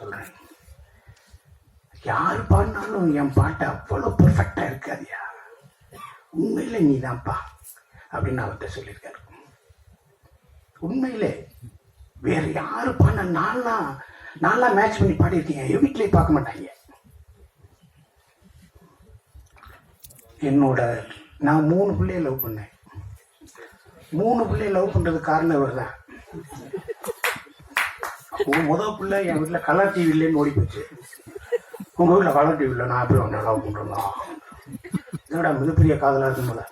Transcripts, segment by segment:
சொல்றேன். யார் பாடினாலும் என் பாட்டு அவ்வளோ பர்ஃபெக்டாக இருக்காதியா உண்மையில நீதான்ப்பா அப்படின்னு அவர்கிட்ட சொல்லியிருக்காரு. உண்மையிலே வேற யாரு பாடின நான்லாம் நான்லாம் மேட்ச் பண்ணி பாடியிருக்கீங்க. என் வீட்லயே பார்க்க மாட்டாங்க. என்னோட நான் மூணு பிள்ளைய லவ் பண்ணேன். மூணு பிள்ளைய லவ் பண்ணுறது காரணம் இவர் தான் உங்க முதல் பிள்ளை என் வீட்டில் கலர் டிவி இல்லைன்னு ஓடி போச்சு உங்க வீட்டுல கலர் டிவி இல்லை நான் எப்படி நல்லா லவ் பண்றேன்னா என்னடா மிகப்பெரிய காதலா இருக்கும் போல.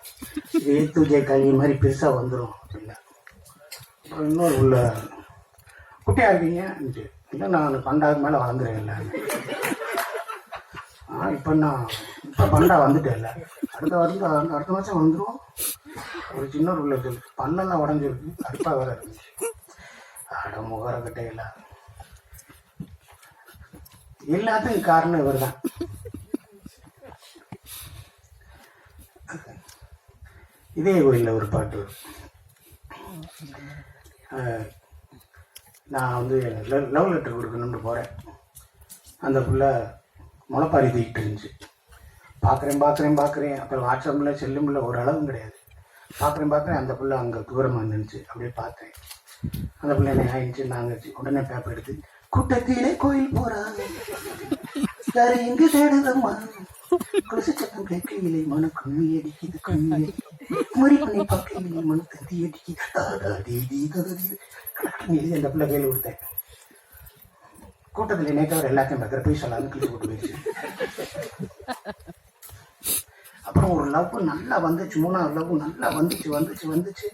இது ஏத்து விஜய் கல்வி மாதிரி பெருசா வந்துடும் அப்படின்னா. அப்புறம் இன்னொரு உள்ள குட்டியா இருக்கீங்க? இல்லை நான் பண்டாவது மேலே வளர்ந்துறேன் இல்லை. ஆ இப்போ நான் இப்போ பண்டா வந்துட்டேன் இல்லை. அடுத்த வருஷம் அடுத்த மாதம் வந்துடும் ஒரு சின்ன உள்ள பல்லெல்லாம் உடஞ்சிருக்கு கருப்பாக வேற இருந்துச்சு. அட முகர கட்டையில எல்லாத்துக்கும் காரணம் இவர் தான் இதே கோயிலில் ஒரு பாட்டு. நான் வந்து லவ் லெட்டர் கொடுக்கணும்னு போகிறேன் அந்த புள்ள முளைப்பாரி தூக்கிட்டு இருந்துச்சு. பார்க்குறேன் பார்க்குறேன் பார்க்குறேன் அப்புறம் வாட்ஸ்அப்பில் செல்லுமில்ல ஒரு அளவும் கிடையாது. பார்க்குறேன் பார்க்குறேன் அந்த புள்ள அங்கே தூரமாக இருந்துச்சு அப்படியே பார்த்தேன். அந்த பிள்ளை ஆயிடுச்சு நாங்கள் உடனே பேப்பர் எடுத்து கூட்டத்திலே கோயில் போறாங்க வேற எங்க தேடுதம்மா? கொலுசு சத்தம் கேட்கையிலே மன கும்மி அடிக்குது கும்மி முறி பண்ணி பார்க்கையிலே மன தந்தி அடிக்குது தாதா தீதி தகுதி எழுதி அந்த பிள்ளை கையில் கொடுத்தேன். கூட்டத்தில் நேற்று அவர் எல்லாத்தையும் பார்க்குற போய் சொல்லாமல் கிழிச்சு போட்டு போயிடுச்சு. அப்புறம் ஒரு லவ் நல்லா வந்துச்சு. மூணாவது லவ் நல்லா வந்துச்சு வந்துச்சு வந்துச்சு.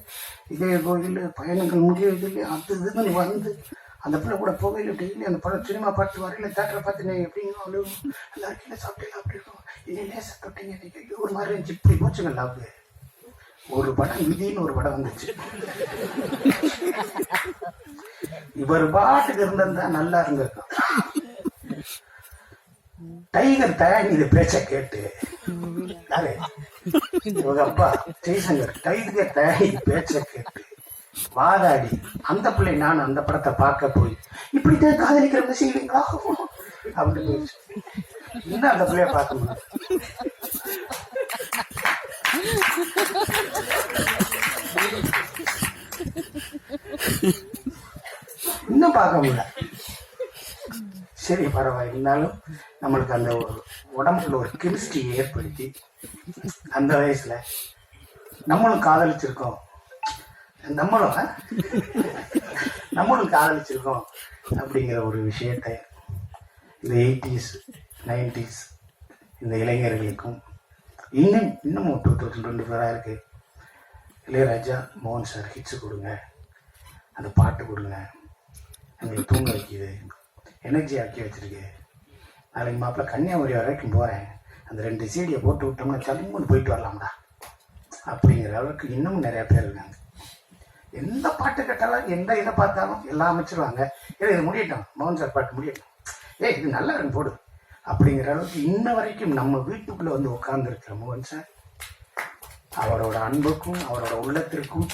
இதே கோயில் பயணங்கள் முடியவில்லை அது இதுன்னு வந்து அந்த பிள்ளை கூட போகையில் டெய்லி அந்த படம் சினிமா பார்த்து வரையில தேட்டரை பார்த்து நீ எப்படிங்க அழுவும் எல்லாரும் சாப்பிட்டீங்க அப்படி இருக்கும் இது லேசாக தொட்டீங்க நீங்கள் ஒரு மாதிரி இருந்துச்சு. இப்படி போச்சுங்க லாபு ஒரு படம் விதின்னு ஒரு படம் வந்துச்சு. இவர் பாட்டுக்கு இருந்திருந்தா நல்லா இருந்திருக்கும். டைகர் தயாரி இது பேச்சை கேட்டு அப்பா ஜெய்சங்கர் டைகர் தயாரி பேச்ச கேட்டு வாதாடி. அந்த பிள்ளை நான் அந்த படத்தை பார்க்க போய் இப்படித்தான் காதலிக்கிறவங்க செய்வீங்களா? அப்படின்னு போயிடுச்சு. இன்னும் அந்த பிள்ளைய பார்க்க முடியும் இன்னும் பார்க்க முடியல. சரி பரவாயில்ல. இருந்தாலும் நம்மளுக்கு அந்த ஒரு உடம்புல ஒரு கெமிஸ்ட்ரி ஏற்படுத்தி அந்த வயசுல நம்மளும் காதலிச்சிருக்கோம். நம்மளும் நம்மளும் காதலிச்சிருக்கோம் அப்படிங்கிற ஒரு விஷயத்தை இந்த எயிட்டிஸ் நைன்டிஸ் இந்த இளைஞர்களுக்கும் இன்னும் இன்னும் டூ தௌசண்ட் டுவெண்ட்டி ஃபோராக இருக்கு. இளையராஜா மோகன் சார் ஹிட்ஸ் கொடுங்க. அந்த பாட்டு கொடுங்க. எங்களுக்கு தூங்க வைக்கிது. எனர்ஜி ஆக்கி வச்சிருக்கு. நாளைக்கு மாப்பிள்ள கன்னியாகுமரி வரைக்கும் போகிறேன் அந்த ரெண்டு சீடியை போட்டு விட்டோம்னா தம்முன்னு போயிட்டு வரலாம்டா. அப்படிங்கிற அளவுக்கு இன்னமும் நிறைய பேர் இருக்காங்க. எந்த பாட்டு கேட்டாலும் எந்த இதை பார்த்தாலும் எல்லாம் அமைச்சிருவாங்க. ஏய் இது முடியட்டும். மோகன் சார் பாட்டு முடியட்டும். ஏய் இது நல்லா இருக்கு போடு. அப்படிங்கிற அளவுக்கு இன்ன வரைக்கும் நம்ம வீட்டுக்குள்ளே வந்து உட்கார்ந்துருக்கிற மோகன் சார் அவரோட அன்புக்கும் அவரோட உள்ளத்திற்கும்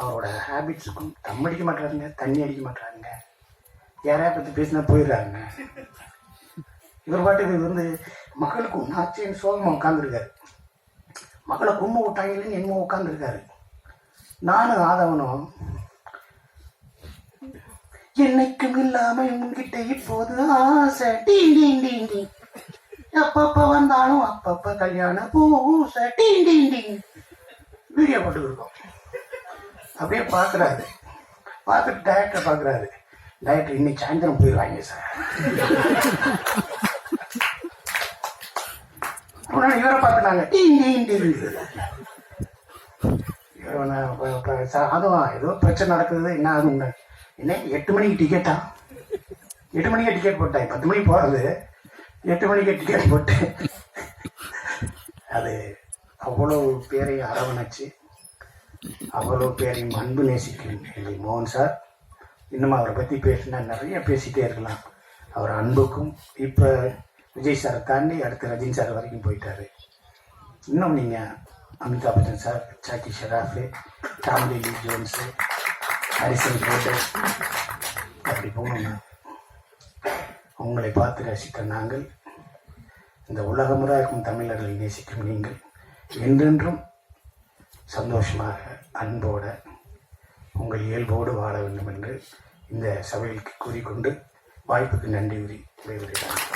அவரோட ஹேபிட்ஸுக்கும் தம் அடிக்க மாட்டாருங்க தண்ணி அடிக்க மாட்டாருங்க. யாரையா பற்றி பேசினா போயிடுறாருங்க. இவர் பாட்டுக்கு வந்து மகளுக்கு ஒன்றாச்சுன்னு சோகமாக உட்காந்துருக்காரு மக்களை கும்ப விட்டாங்கன்னு என்னமோ உட்காந்துருக்காரு நானும் ஆதவனும் என்னைக்கும் இல்லாம உங்ககிட்ட இப்போது ஆசை. டீ டீ டீ டீ. அப்பப்ப வந்தாலும் அப்பப்ப கல்யாண பூசை. டீ டீ டீ. வீடியோ போட்டு இருக்கோம் அப்படியே பார்க்குறாரு. பார்த்துட்டு டேரக்டர் பார்க்குறாரு. டேரக்டர் இன்னைக்கு சாயந்தரம் போயிடுவாங்க சார். உடனே இவரை பார்த்துனாங்க. டீ அதுவும் ஏதோ பிரச்சனை நடக்குது என்ன ஆகுங்க என்ன எட்டு மணிக்கு டிக்கெட்டா எட்டு மணிக்கே டிக்கெட் போட்டேன் பத்து மணிக்கு போகிறது எட்டு மணிக்கே டிக்கெட் போட்டு. அது அவ்வளோ பேரையும் அரவணைச்சு அவ்வளோ பேரையும் அன்பு நேசிக்கிறேன் மோகன் சார். இன்னும் அவரை பற்றி பேசினா நிறைய பேசிட்டே இருக்கலாம். அவர் அன்புக்கும் இப்போ விஜய் சாரை தாண்டி அடுத்து ரஜினி சார் வரைக்கும் போயிட்டாரு. இன்னும் நீங்கள் Amitabh Bachchan sir Jackie Shroff Tommy Lee Jones Harrison Ford அப்படி போகணும்னா உங்களை பார்த்து ரசித்த நாங்கள் இந்த உலகமுறை இருக்கும் தமிழர்களை நேசிக்கும் நீங்கள் என்றென்றும் சந்தோஷமாக அன்போடு உங்கள் இயல்போடு வாழ வேண்டும் என்று இந்த சபையில் கூறிக்கொண்டு வாய்ப்புக்கு நன்றி கூறி விடைபெறுகிறேன்.